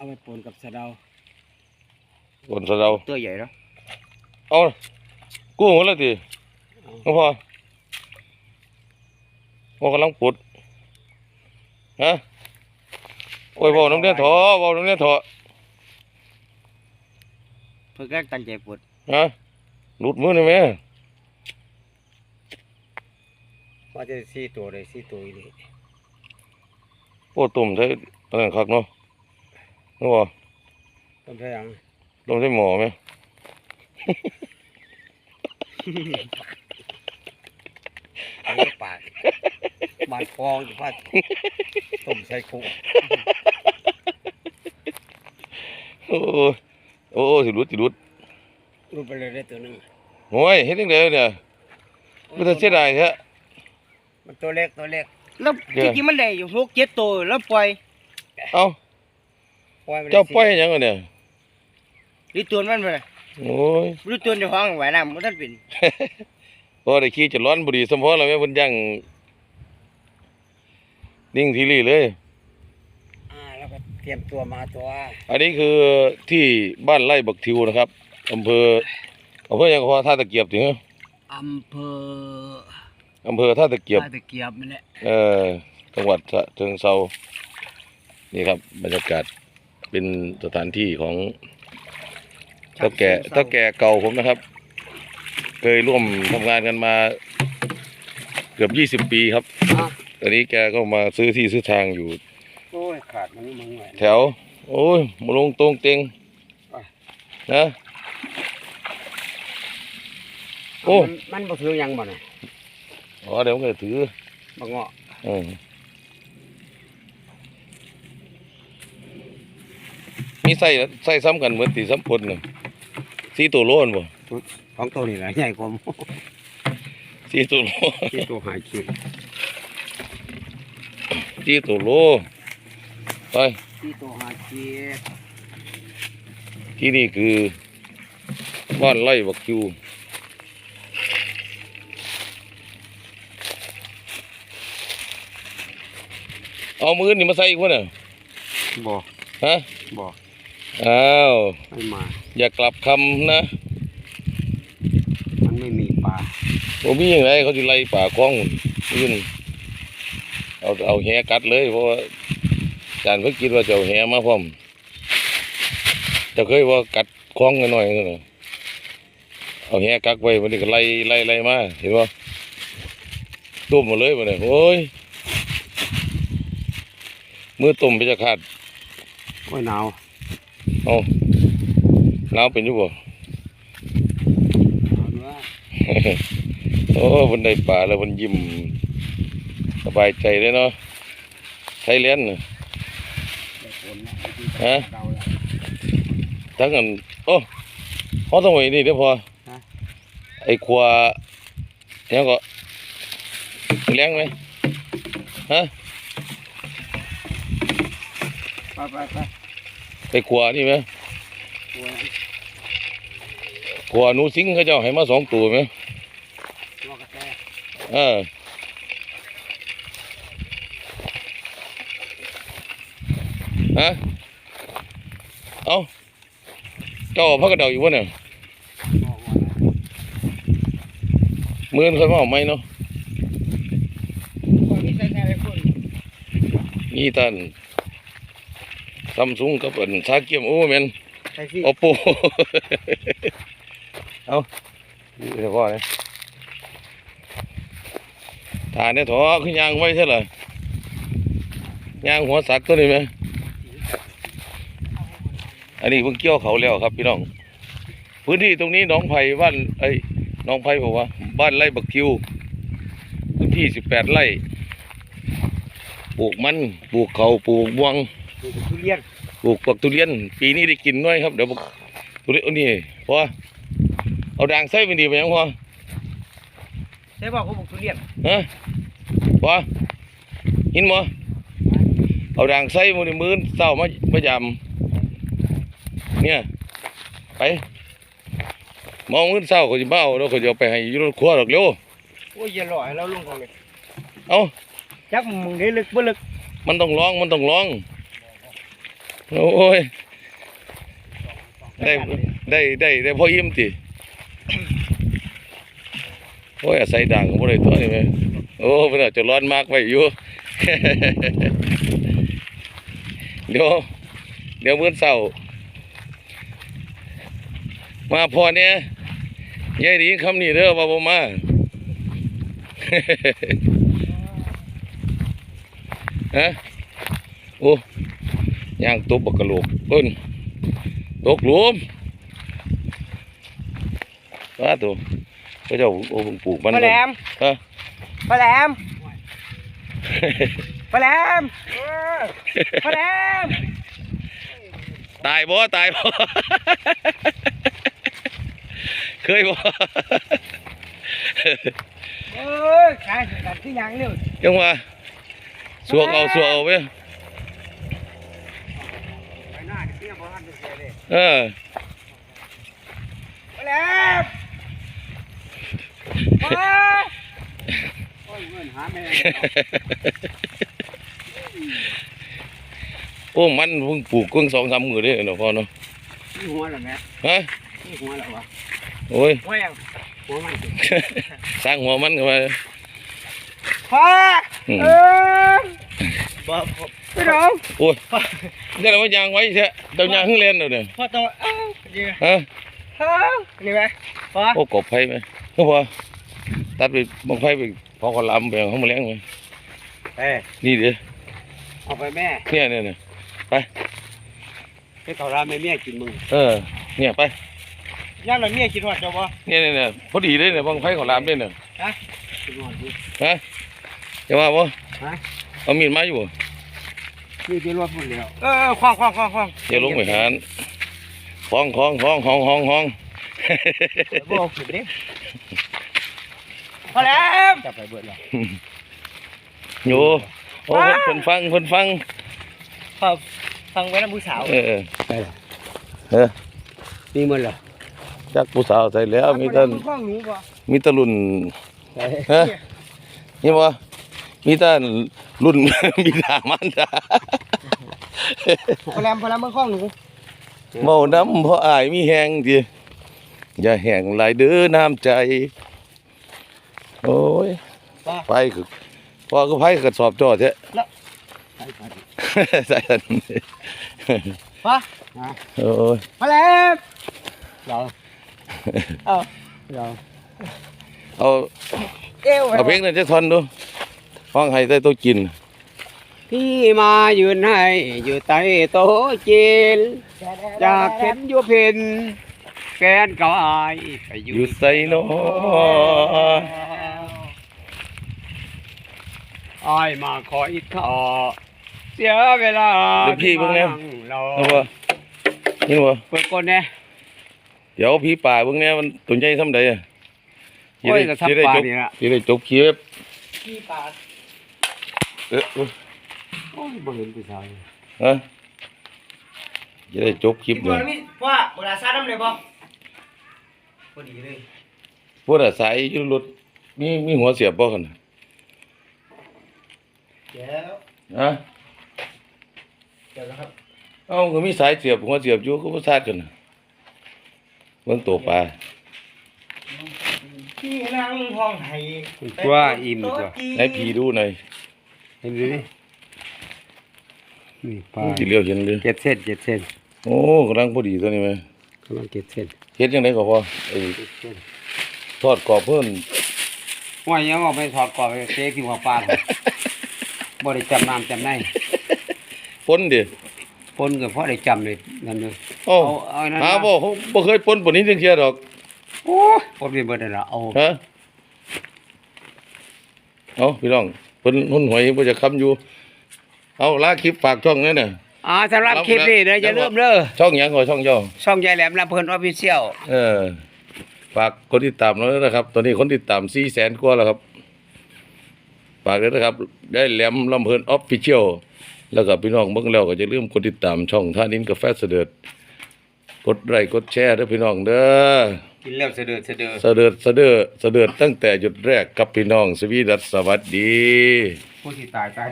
เอาไปปนกับสะเดาบนสะเดาตัวใหญ่เนาะเอากู้หมดแล้วทีน้องพ่อพ่อกำลังปุดฮะโอ้ยบอกน้ำเลี้ยถอบอกน้ำเลี้ยถอเพื่อแกล้งตันใจปวดฮะหลุดมือหน่อยไหมว่าจะสี่ตัวเลยสี่ตัวอีนี่โอ้ตุ่มใช้อันนั้นคักเนาะ น้องพ่อต้นไทยังต้องใช้หมอไหมเอาไว้ปากบานฟองจะพัดต้มใส่คุกโอ้ยโอ้ยสิหลุดสิหลุดรูปไปเลยได้ตัวหนึงโอ้ยเฮ็ดจังไดเนี่ยไม่ต้องเสียดายแท้มันตัวเล็กตัวเล็กแล้วเดี๋จยวริงๆมันได้อยู่หกเจ็ดตัวแล้วปล่อย เอ้า ปล่อยมันเจ้าปล่อยให้หยังวะเนี่ยหรือตัวมันไปเลยโอ้ย หรือตัวเจ้าของไหวน้ำมันท่านเป็นพอได้ขี่จะร้อนบุรีสมพอแล้วแม่เพิ่นยังนิ่งทีรีเลย อ่าแล้วก็เตรียมตัวมาตัวอันนี้คือที่บ้านไร่บักทิวนะครับอำเภออำเภอหยังก็พอท่าตะเกียบถึงอำเภออำเภอท่าตะเกียบ ท่าตะเกียบนี่แหละ เอ่อจังหวัดฉะเชิงเซานี่ครับบรรยากาศ เป็นสถานที่ของเท่าแก่เท่าแก่เก่าผมนะครับ เคยร่วมทำงานกันมา เกือบยี่สิบปีครับ อะตอนนี้แกก็มาซื้อที่ซื้อทางอยู่ โอ้ยขาดมันมึงไง แถว โอ้ยมาลงตรงเต็งอะ นะโอ้มันมันบ่ถือหยังบ่น่ะอ๋อเดี๋ยวมันก็ถือบ่เงาะ อืม มีไส้ไส้ซ้ำกันเหมือนตีซ้ำปนน่ะสี่ตัวโลนบ่ของตัวนี้แหละใหญ่กว่าหมูสี่ตัวโลที่ตัวหายคิดสี่ตัวโลไปที่ตัวหายคิดที่นี่คือบ้านไร่บักคิวเอามือนี่มาใส่อีกวะเนี่ยบ่ฮะบ่ อ้าว ไม่มา อย่ากลับคำนะมันไม่มีปลาผมมีอย่างไรเขาจะไล่ป่าคล้องยื่นเอาเอาแหกัดเลยเพราะว่าอาจารย์เพิ่งคิดว่าจะเอาแหมาพร้อมจะเคยว่ากัดคล้องหน่อยๆนั่นน่ะเอาแหกักไว้มันนี่ก็ไล่ไล่ไล่มาเห็นป่ต้มหมาเลยมันเนี่ยโอ้ยมือต้มไปจะขาดโอ้ยหนาว เอาหนาวเป็นอยู่บ่หนาวเนื้อโอ้บนได้ป่าแล้วมันยิ้มสบายใจเลยเนาะไทยแลนด์น่ะได้ผลแล้วฮะเราแล้วทั้งกันโอ้เขาต้องไว้นี่เดี๋ยวพอฮะไอ้ขวาเนี่ยงก็เลี้ยงไหมฮะไปไปไป ไอ้ขวานี่ไหมโอ้ยขวาหนูสิงเขาเจ้าให้มาสองตัวไหมหัวกระแตเออฮะเอาเจ้าเอาพักกระเดาอยู่วะเนี่ยบอกว่านะมือนเคยมาเอาไหมเนาะคนที่ใส่แท้ไอ้คนนี่ท่าน ซัมซุงกับอันซาเกียมโอ้แมนใส่สิโอโปเอานี่เดี๋ยวก่อนนะฐานเนี่ยถอคือยางไว้ใช่เหรอยางหัวสักตัวนี้ไหมอันนี้เพิ่งเกี่ยวเขาแล้วครับพี่น้อง พื้นที่ตรงนี้หน้องไผ่บ้านไอ้ยหน้องไผ่บอกว่า บ้านไร่บักคิว พื้นที่สิบแปดไร่ปลูกมันปลูกเขาวปลูกบวง ดูทุเรียนปลูกปักทุเรียน ปีนี้ได้กินน้อยครับเดี๋ยวบักทุเรียนเอานี่พอเอาด่างใส่ไปดีไปยังพอใช่บอกเขาบอกทุเรียนฮะพอหินบ่เอาด่างใส่มือนี่มือเศร้ามามายำเนี่ยไปมองมือเศร้าเขาจะเบ้าแล้วเขาจะเอาไปให้อยูรถครัวหรอกเร็วโอ้ยอย่าหล่อยแล้วลุงเขาเลยเอาจักมึงได้ลึกบ่ลึกมันต้องร้องมันต้องร้อง โอ้ย ได้ได้ได้ได้พออิ่มติโอ้ยอาศัยดังบ่ได้ตัวนี่แม่โอ้เพิ่นอาจะร้อนมากไว้อยู่ เดี๋ยว เดี๋ยวเมื้อเช้ามาพอเนี่ยยายดีคำนี้เด้อว่าบ่มาฮะโอ้ ย่างตบบักกะโหลกเพิ่นตกหลุมว่าตัวเขาเจ้าโอ้เพิ่งปลูกมันปลาแหลมฮะปลาแหลมปลาแหลมเออปลาแหลมตายบ่ตายบ่เคยบ่เออขายกันที่ยังเนี่ยจังว่าสวกเอาสวกเอาไปไปหน้าเดี๋ยวพี่ยังบ่ทันได้ เสียเลยเออปลาแหลมปลาโอ้ยเงินหาแม่โอ้มันเพิ่งปลูกเพิ่งสองสามมือเด้เนาะพ่อเนาะนี่หัวแล้วแม่ฮะนี่หัวแล้ววะโอ้ยหัวยังหัวมันสร้างหัวมันเข้าไปพ่ออืมเออบ่บ่ พี่น้องโอ้ยนี่แหละว่ายางไว้แท้เจ้ายางขึ้นเล่นเดี๋ยวนี้พ่อต้องเอ้าดีฮะเฮ้ยนี่ไหมพ่อโอ้กบไผ่ไหมเขาพอตัดไปบังไผ่ไปพอขอลำไปเขามาเลี้ยงไหมเอ้ยนี่เดี๋ยวเอาไปแม่เนี่ยเนี่ยเนี่ยให้เขาราแม่เมียกินมึงเออเนี่ยไปย่านเราเมียกินหอดเจ้าบ่เนี่ยเนี่ยเนี่ยพอดีเลยเนี่ยบังไผ่ขอลำด้วยเนี่ยกินหอดดิฮะจะว่าบ่ฮะเอามีดมาอยู่บ่ นี่กินรวดพุ่นแล้วเออคว้างคว้างคว้างคว้างเดี๋ยวลงไปหาห้องห้องห้องห้องห้องห้องบ่เอาขึ้นเด้พอแล้วจับไปเบิดแล้วอยู่โอ้เพิ่นฟังเพิ่นฟังครับฟังไว้นะผู้สาวเออไปล่ะเออนี่มันล่ะจักผู้สาวใส่แล้วมีแต่ข้องหนูบ่มีแต่รุ่นฮะนี่บ่มีแต่ รุ่นมีดามันดาพอแล้วพอแล้วมันข้องหนูเมาน้ำเพราะอายมีแหงดิอย่าแห้งหลายเด้อน้ำใจ โอ้ยป้าไปคือพอก็ไผกระสอบจอดแท้ไปไปใส่กันป้าโอ้ยพอแล้วเราเอาเราเอาเอวเอาเพลงนั้นจะทอนดู ฟังให้ได้ตัวกิน พี่มายืนให้อยู่ใต้โต๊ะจีนอยากเห็นอยูเพนแฟนเก่าอายไปออยู่ยู่ใส่นออายมาขออีกขอเสียเวลาเดี๋ยวพี่เบิ่งแน่เราเอาบ่นี่บ่เปิดก่อนแน่เดี๋ยวพี่ป่าเบิ่งแน่มันตัวใหญ่ซำใดอะโอ้ยก็ทับสิได้ปลาจบนี่ละสิได้จบคลิปพี่ปา เอ๊ะโอ้ยบ่เห็นผู้ชายฮะจะได้จบคลิปพี่เลตัวยนี้ว่าเวลาซาน้ำเลยบ่พอดีเลยพวกอาศัยอยู่รถมีมีหัวเสียบบ่คั่นน่ะเดี๋ยวฮะเดี๋ยวนะครับเอ้าก็มีสายเสียบหัวเสียบอยู่ก็บ่ซาดกันน่ะเบิ่งตัวปลาพี่นั่งห้องให้ว่าอิ่มกว่า ให้ผีดูหน่อย เห็นดูดินี่ปลาสิเลี้ยวเห็นเลยเจ็ดเส้นเจ็ดเส้นโอ้กำลังพอดีตัวนี้แม่กำลังเจ็ดเส้นเฮ็ดจังไดก็พอไอ้ทอดกรอบเพิ่นว่ายังเอาไปถอดก่อนไปเจ๊ที่หัวปลาบ่ได้จำน้ำจำในปนดิปนก็เพราะได้จำเลยนั่นเลยโอ้เอาเอานั่นหามาบ่เขาบ่เคยปนปานนี้จังเที่ยดอกโอ้ยปนไปเบิดนั่นล่ะเอาฮะเอาพี่น้อง เพิ่นหุ่นหวยบ่จะค้ำอยู่ เอาลาคลิปฝากช่องนั่นน่ะอ่าสำหรับคลิปนี้เด้ออย่าลืมเด้อช่องหยังขอช่องเจ้าช่องยายแหลมลำเพิ่นออฟฟิเชียลเออฝากคนติดตามเราด้วยนะครับ ตอนนี้คนติดตาม4แสนกว่าแล้วครับ ฝากด้วยนะครับ ได้แหลมลำเพลินออฟฟิเชียลแล้วก็พี่น้องเบิ่งแล้วก็จะลืมกดติดตามช่องท่านินกาแฟเสด็จ กดไลค์กดแชร์ด้วยพี่น้องเด้อกินแล้วเสะเดือดเสะเดือดเสด็จเสด็จเสด็จตั้งแต่หยุดแรกกับพี่น้องสวีดัสสวัสดี ผู้ที่ตายตาย